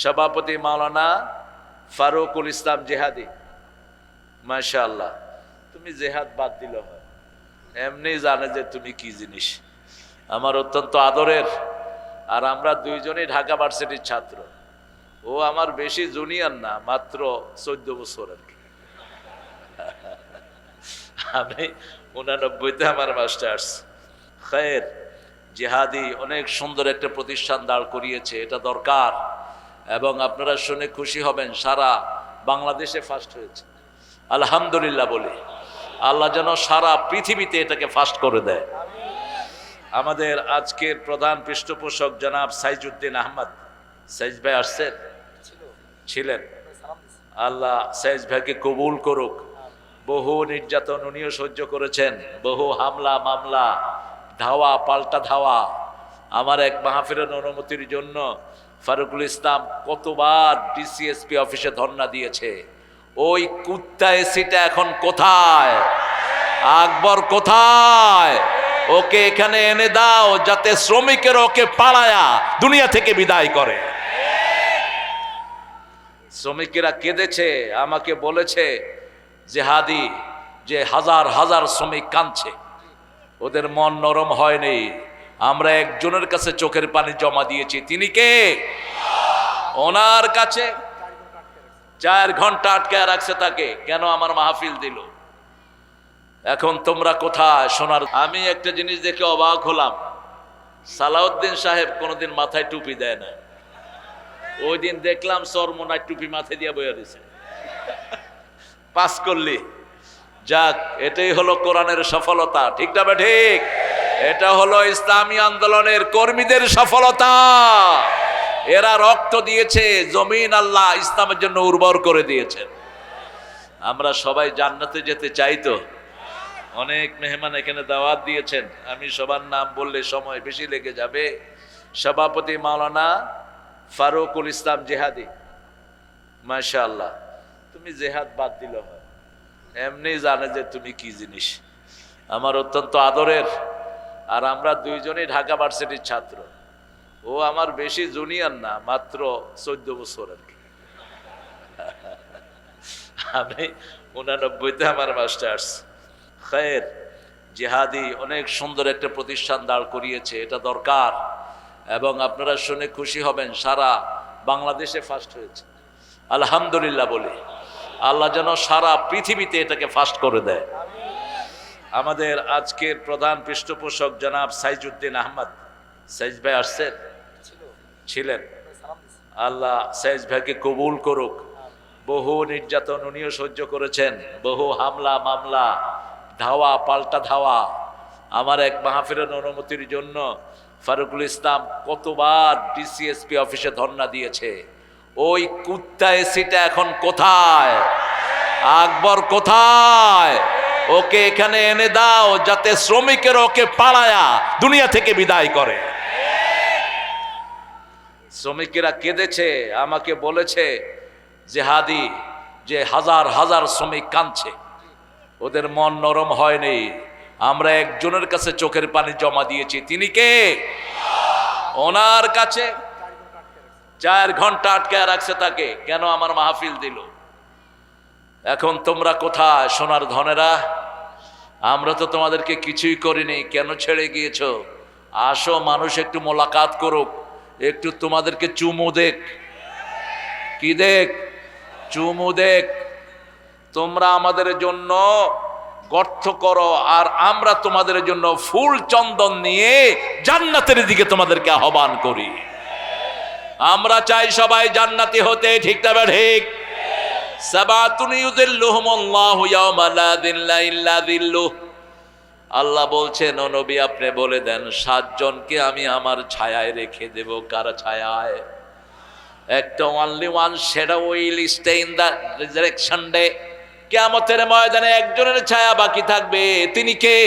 সভাপতি মাওলানা ফারুকুল ইসলাম জেহাদি। মাশাআল্লাহ, তুমি জেহাদ বাদ দিল হয়। এমনি জানে যে তুমি কি জিনিস। আমার অত্যন্ত আদরের, আর আমরা দুইজনই ঢাকা ভার্সিটির ছাত্র। ও আমার বেশি জুনিয়র না, মাত্র চোদ্দ বছর আর কি। আমি উনানব্বইতে আমার মাস্টার্স। খের, জেহাদি অনেক সুন্দর একটা প্রতিষ্ঠান দাঁড় করিয়েছে, এটা দরকার। এবং আপনারা শুনে খুশি হবেন, সারা বাংলাদেশে ফার্স্ট হয়েছে। আলহামদুলিল্লাহ বলি, আল্লাহ যেন সারা পৃথিবীতে এটাকে ফার্স্ট করে দেয়। আমাদের আজকের প্রধান পৃষ্ঠপোষক জনাব সাইজুদ্দিন আহমদ, সাইজ ভাই আসছেন? ছিলেন। আল্লাহ সাইজ ভাইকে কবুল করুক। বহু নির্যাতন উনিও সহ্য করেছেন। বহু হামলা, মামলা, ধাওয়া, পাল্টা ধাওয়া। আমার এক মাহফিরের অনুমতির জন্য ফারুকুল ইসলাম কতবার ডিসিএসপি অফিসে ধর্ণা দিয়েছে। ওই কুত্তা এসিটা এখন কোথায়? আকবর কোথায়? ওকে এখানে এনে দাও, যাতে শ্রমিকের ওকে পাড়ায়া দুনিয়া থেকে বিদায় করে। শ্রমিকেরা কেঁদেছে, আমাকে বলেছে যে হাদি যে হাজার হাজার শ্রমিক কাঁদছে, ওদের মন নরম হয়নি আমরা একজনের কাছে চোখের পানি জমা দিয়েছি। তিনি কে? ওনার কাছে চার ঘণ্টা আটকে রাখছে তাকে। কেন আমার মাহফিল দিল? এখন তোমরা কোথায়? শোনার আমি একটা জিনিস দেখে অবাক হলাম। সালাউদ্দিন সাহেব কোনোদিন মাথায় টুপি দেয় না। ওই দিন দেখলাম সরমোনায় টুপি মাথায় দিয়ে বয়ে দিছে। পাস করলি। যাক, এটাই হলো কোরআনের সফলতা। ঠিক না ঠিক? এটা হলো ইসলামী আন্দোলনের কর্মীদের সফলতা। এরা রক্ত দিয়েছে, জমিন আল্লাহ ইসলামের জন্য উর্বর করে দিয়েছেন। আমরা সবাই জান্নাতে যেতে চাই তো। অনেক মেহমান এখানে দাওয়াত দিয়েছেন। আমি সবার নাম বললে সময় বেশি লেগে যাবে। সভাপতি মাওলানা ফারুকুল ইসলাম জেহাদি। মাশাআল্লাহ, তুমি জেহাদ বাদ দিল হয়। এমনি জানে যে তুমি কি জিনিস। আমার অত্যন্ত আদরের আর আমরা দুইজনই ঢাকা ভার্সিটির ছাত্র। ও আমার বেশি জুনিয়র না, মাত্র চোদ্দ বছর আর কি। আমি উনানব্বইতে আমার মাস্টার্স। খের, জেহাদি অনেক সুন্দর একটা প্রতিষ্ঠান দাঁড় করিয়েছে, এটা দরকার। এবং আপনারা শুনে খুশি হবেন, সারা বাংলাদেশে ফার্স্ট হয়েছে। আলহামদুলিল্লাহ বলি, আল্লাহ যেন সারা পৃথিবীতে এটাকে ফার্স্ট করে দেয়। আমাদের আজকের প্রধান পৃষ্ঠপোষক জনাব সাইজুদ্দিন আহমদ। সাইজ ভাই আসছেন? ছিলেন। আল্লাহ সাইজ ভাইকে কবুল করুক। বহু নির্যাতন উনিও সহ্য করেছেন। বহু হামলা, মামলা, ধাওয়া, পাল্টা ধাওয়া। আমার এক মাহফিরের অনুমতির জন্য ফারুকুল ইসলাম কতবার ডিসিএসপি অফিসে ধর্ণা দিয়েছে। ওই কুত্তা এসিটা এখন কোথায়? আকবর কোথায়? ওকে এখানে এনে দাও যাতে শ্রমিকের ওকে পাড়ায়া দুনিয়া থেকে বিদায় করে। শ্রমিকেরা কেঁদেছে, আমাকে বলেছে যে হাদি যে হাজার হাজার শ্রমিক কাঁদছে, ওদের মন নরম হয়নি, আমরা একজনের কাছে চোখের পানি জমা দিয়েছি। তিনি কে? ওনার কাছে চার ঘণ্টা আটকে রাখছে তাকে। কেন আমার মাহফিল দিল? এখন তোমরা কোথায়, সোনার ধনেরা? আমরা তো তোমাদেরকে কিছুই করিনি, কেন ছেড়ে গিয়েছো? আসো, মানুষ, একটু মোলাকাত করুক, একটু তোমাদেরকে চুমু দেখ কি দেখ? চুমু দেখ। তোমরা আমাদের জন্য গর্থ করো, আর আমরা তোমাদের জন্য ফুল চন্দন নিয়ে জান্নাতের দিকে তোমাদেরকে আহ্বান করি। আমরা চাই সবাই জান্নাতি হতে, ঠিক তবে ঠিক? আল্লাহ বলছেন নবী, আপনি বলে দেন, সাতজনকে আমি আমার ছায়ায় রেখে দেব। কার ছায়ায়? একটা only one shadow will stay in the resurrection day কিয়ামতের ময়দানে একজনের ছায়া বাকি থাকবে, তিনি কে?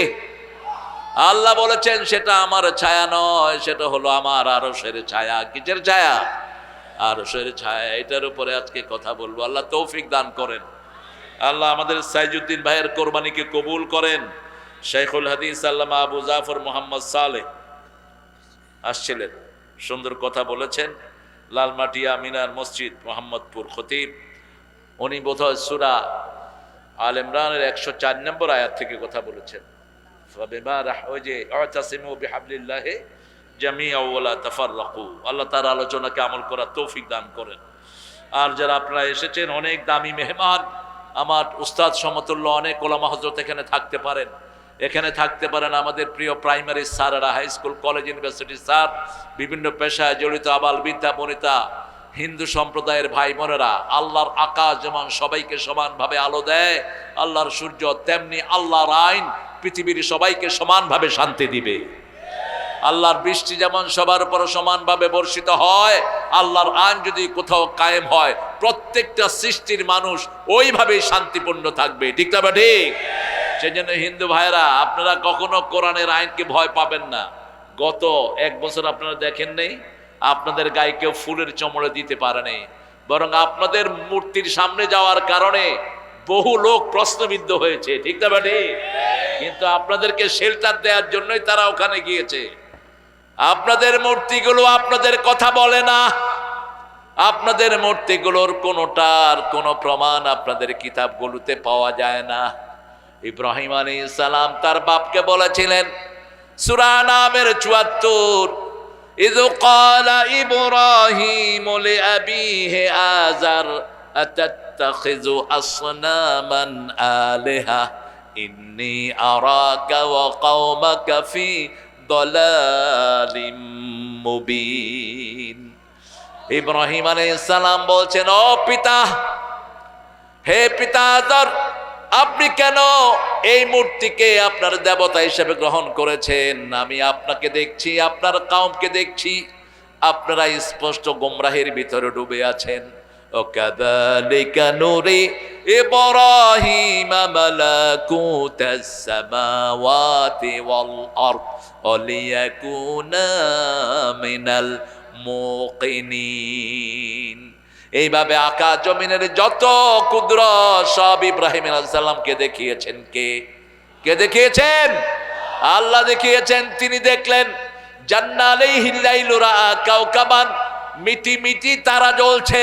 আল্লাহ বলেছেন, সেটা আমার ছায়া নয়, সেটা হলো আমার আরশের ছায়া। কিসের ছায়া? আরশের ছায়া এটার উপরে আজকে কথা বলব। আল্লাহ তৌফিক দান করেন। আল্লাহ আমাদের সাইজুদ্দিন ভাইয়ের কোরবানিকে কবুল করেন। শেখুল হাদিস আল্লামা আবু জাফর মোহাম্মদ সালে আসছিলেন। সুন্দর কথা বলেছেন। লালমাটিয়া মিনার মসজিদ মোহাম্মদপুর খতিব। উনি বোধহয় সুরা আল ইমরানের একশো চার নম্বর আয়াত থেকে কথা বলেছেন। জামি আউ্লা তাফার রাকু আল্লাহ তার আলোচনাকে আমল করা তৌফিক দান করেন। আর যারা আপনারা এসেছেন, অনেক দামি মেহমান, আমার উস্তাদ সমতুল্য, অনেক ওলামা হজরত এখানে থাকতে পারেন। এখানে থাকতে পারেন আমাদের প্রিয় প্রাইমারি স্যারেরা হাই স্কুল, কলেজ, ইউনিভার্সিটির স্যার, বিভিন্ন পেশায় জড়িত আবাল বিদ্যা বনিতা, হিন্দু সম্প্রদায়ের ভাই বোনেরা, আল্লাহর আকাশ যেমন সবাইকে সমানভাবে আলো দেয়, আল্লাহর সূর্য তেমনি আল্লাহর আইন পৃথিবীর সবাইকে সমানভাবে শান্তি দিবে। আল্লাহর বৃষ্টি যেমন সবার উপর সমানভাবে বর্ষিত হয়, আল্লাহর আইন যদি কোথাও কায়েম হয়, প্রত্যেকটা সৃষ্টির মানুষ ওইভাবেই শান্তিপূর্ণ থাকবে। ঠিক না ঠিক? সেই জন্য হিন্দু ভাইরা আপনারা কখনো কোরআনের আইনকে ভয় পাবেন না। গত এক বছর আপনারা দেখেন নেই, আপনাদের গায়ে কেউ ফুলের চমড়ে দিতে পারেনি বরং আপনাদের মূর্তির সামনে যাওয়ার কারণে বহু লোক প্রশ্নবিদ্ধ হয়েছে। ঠিক না বা ঠিক? কিন্তু আপনাদেরকে শেল্টার দেওয়ার জন্যই তারা ওখানে গিয়েছে। আপনাদের মূর্তিগুলো আপনাদের কথা বলে না আপনাদের মূর্তিগুলোর কোনোটার কোনো প্রমাণ আপনাদের কিতাবগুলোতে পাওয়া যায় না ইব্রাহিম আলী সালাম তার বাপকে বলেছিলেন সুরা নামের চুয়াত্তর إذ قال إبراهيم لأبيه آزر أتتخذ أصناما آلهة إني أراك وقومك في মুবিন। ইব্রাহিম আলী ইসালাম বলছেন, ও পিতা, হে পিতা আপনি কেন এই মূর্তিকে আপনার দেবতা হিসেবে গ্রহণ করেছেন? আমি আপনাকে দেখছি, আপনার কাউকে দেখছি। আপনারা স্পষ্ট গোমরাহের ভিতরে ডুবে আছেন। وكذلك نري إبراهيم ملكوت السماوات والأرض وليكون من الموقنين এইভাবে আকাশ জমিনের যত ক্ষুদ্র সব ইব্রাহিম আলাইসাল্লামকে দেখিয়েছেন কে কে দেখিয়েছেন আল্লাহ দেখিয়েছেন তিনি দেখলেন জান্নালেই হিল্লাইলুরা কাউকাবান মিটি মিটি তারা জ্বলছে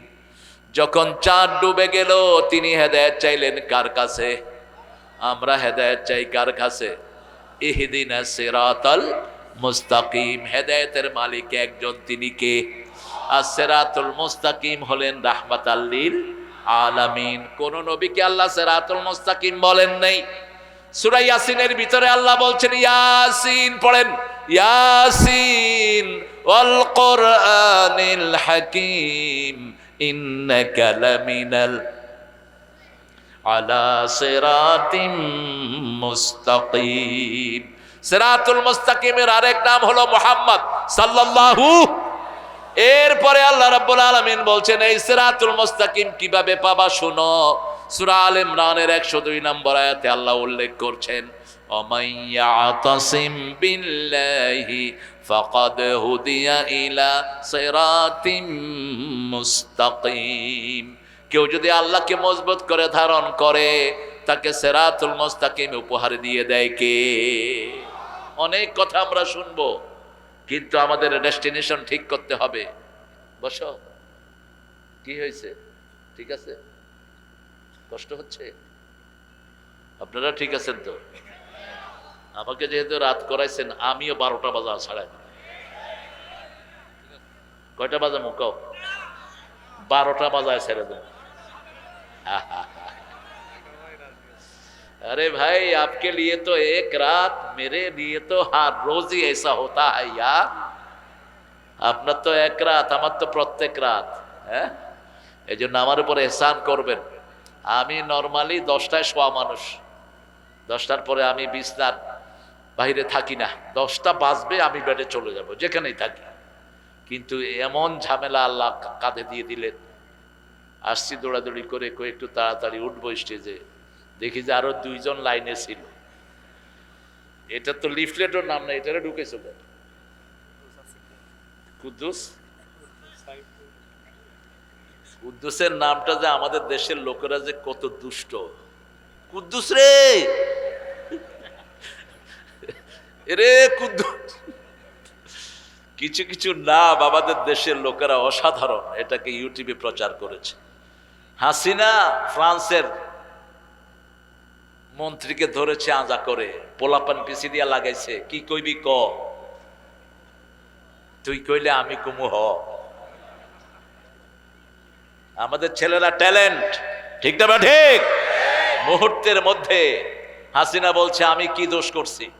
যখন চাঁদ ডুবে গেল, তিনি হেদায়েত চাইলেন, কার কাছে? আমরা হেদায়েত চাই কার কাছে? ইহদিনা সিরাতাল মুস্তাকিম। হেদায়েতের মালিক একজন, তিনি কে? আর সেরাতুল মুস্তাকিম হলেন রাহমাত আল্লিল আলামিন। কোন নবীকে আল্লাহ সেরাতুল মুস্তাকিম বলেন নাই? সূরা ইয়াসিনের ভিতরে আল্লাহ বলছেন, ইয়াসিন, পড়েন, ইয়াসিন ওয়াল কোরআনিল হাকিম। ইন্নাকা আলা সিরাতিম মুস্তাকিম সিরাতুল মুস্তাকিমের আরেক নাম হলো মুহাম্মদ সাল্লাল্লাহু। এরপরে আল্লাহ রাব্বুল আলামিন বলছেন, এই সিরাতুল মুস্তাকিম কীভাবে পাবা শুনো? সূরা আল ইমরানের 102 নম্বর আয়াতে আল্লাহ উল্লেখ করছেন অমাইয়া অমাইয়াতাসিম বিল্লাহি ফাকাদ হুদিয়া ইলা সিরাতিম মুস্তাকিম কেউ যদি আল্লাহকে মজবুত করে ধারণ করে, তাকে সেরাতুল মুস্তাকিম উপহার দিয়ে দেয় কে? অনেক কথা আমরা শুনব, কিন্তু আমাদের ডেস্টিনেশন ঠিক করতে হবে। বসো। কি হয়েছে? ঠিক আছে? কষ্ট হচ্ছে? আপনারা ঠিক আছেন তো? আমাকে যেহেতু রাত করাইছেন আমিও বারোটা বাজা ছাড়াই কয়টা বাজা মুকাও বারোটা বাজায় ছেড়ে দেন अरे भाई आपके लिए तो एक रात मेरे लिए तो हर रोज ही ऐसा होता है यार আপনার তো এক রাত আমার তো প্রত্যেক রাত হ্যাঁ এই জন্য আমার উপর এহসান করবেন আমি নর্মালি দশটায় শোয়া মানুষ দশটার পরে আমি বিছনার বাইরে থাকি না। দশটা বাজবে, আমি বেডে চলে যাব, যেখানেই থাকি। কিন্তু এমন ঝামেলা আল্লাহ কাঁধে দিয়ে দিলেন। আসছি দৌড়াদৌড়ি করে একটু তাড়াতাড়ি উঠবো স্টেজে। দেখি যে আরও দুইজন লাইনে ছিল। এটা তো লিফলেটের নাম না এটারে ঢুকেছিল কুদ্দুস? কুদ্দুসের নামটা যে আমাদের দেশের লোকেরা যে কত দুষ্ট। কুদ্দুস রে! এরে কুদ্দুস কিছু কিছু নাম আমাদের দেশের লোকেরা অসাধারণ, এটাকে ইউটিউবে প্রচার করেছে। হাসিনা ফ্রান্সের মন্ত্রীকে ধরেছে আজা করে, পোলাপান পিসি দিয়া লাগাইছে, কি কইবি ক? তুই কইলে আমি কুমু হ। আমাদের ছেলেরা ট্যালেন্ট, ঠিক না ঠিক? মুহূর্তের মধ্যে হাসিনা বলছে, আমি কি দোষ করছি?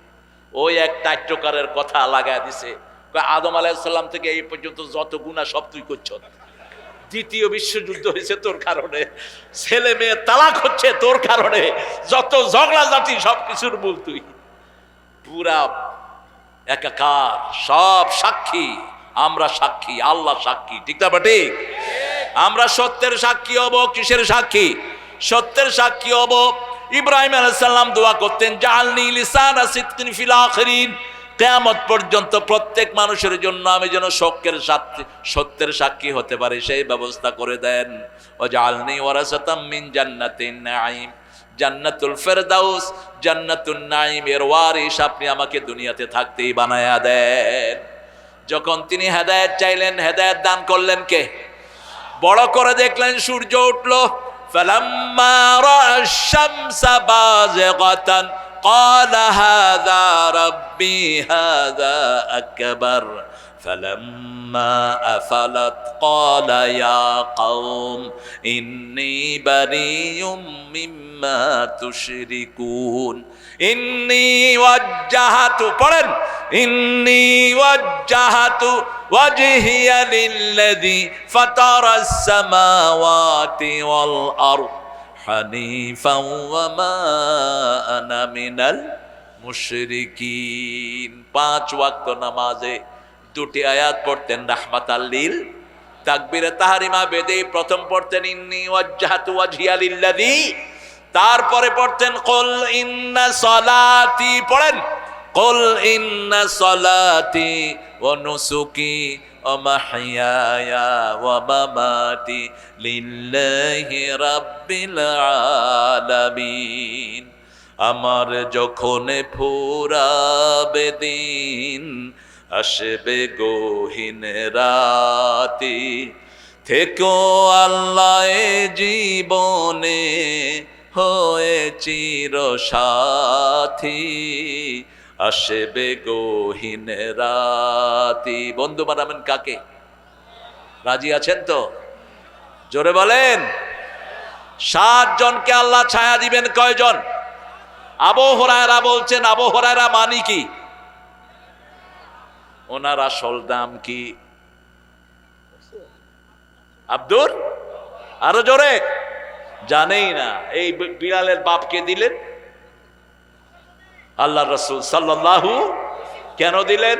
ওই এক নাট্যকারের কথা লাগায় দিছে। আদম আলাইসাল্লাম থেকে এই পর্যন্ত যত গুণা সব তুই করছ। দ্বিতীয় বিশ্বযুদ্ধ হয়েছে তোর কারণে। ছেলে মেয়ে তালাক হচ্ছে তোর কারণে। যত ঝগড়া জাতি সব কিছুর মূল তুই। পুরা একাকার সব সাক্ষী। আমরা সাক্ষী আল্লাহ সাক্ষী। ঠিক না বা ঠিক। আমরা সত্যের সাক্ষী হব কিসের সাক্ষী? সত্যের সাক্ষী হব ইব্রাহিম আলাইসাল্লাম দোয়া করতেন জালনি লিসানা সিদকিন ফিল আখিরিন। কেয়ামত পর্যন্ত প্রত্যেক মানুষের জন্য আমি যেন সত্যের সাক্ষী সত্যের সাক্ষী হতে পারি, সেই ব্যবস্থা করে দেন। ও জালনি ওয়ারাসাতাম মিন জান্নাতিন জান্নাতুল ফেরদাউস, জান্নাতুন নাঈম, এর ওয়ারিস আপনি আমাকে দুনিয়াতে থাকতেই বানায়া দেন। যখন তিনি হেদায়েত চাইলেন, হেদায়েত দান করলেন কে? বড় করে দেখলেন, সূর্য উঠল। فلما رأى الشمس بازغة قال هذا ربي هذا أكبر. فلما أفلت قال يا قوم إني بريء مما تشركون. إني وجهت إني وجهت وجهي للذي فطر السماوات والأرض حنيفا وما أنا من المشركين পাঁচ ওয়াক্ত নামাজে দুটি আয়াত পড়তেন রাহমাত আল্লিল তাকবিরে তাহারিমা বেদে প্রথম পড়তেন ইন্নি ওয়াজ্জাহাতু ওয়াজহিয়া লিল্লাযী তারপরে পড়তেন কল ইন্না সলাতি পড়েন ও নুসুকি ও মাহিয়ায়া ওয়া মামাতি লিল্লাহি রাব্বিল আলামিন আমার যখন ফুরাবে দিন, আসবে গহীন রাতি। থেকো আল্লাহ জীবনে হয়ে চির সাথী আসবে গহীন রাতি। বন্ধু বানাবেন কাকে? রাজি আছেন তো? জোরে বলেন। সাত জনকে আল্লাহ ছায়া দিবেন কয়জন? আবু হরায়রা বলছেন, আবু হরায়রা মানি কি? ওনার আসল দাম কি? আব্দুর আরও জোরে? জানেই না। এই বিড়ালের বাপকে দিলেন। আল্লাহ রসুল সাল্লাহু কেন দিলেন?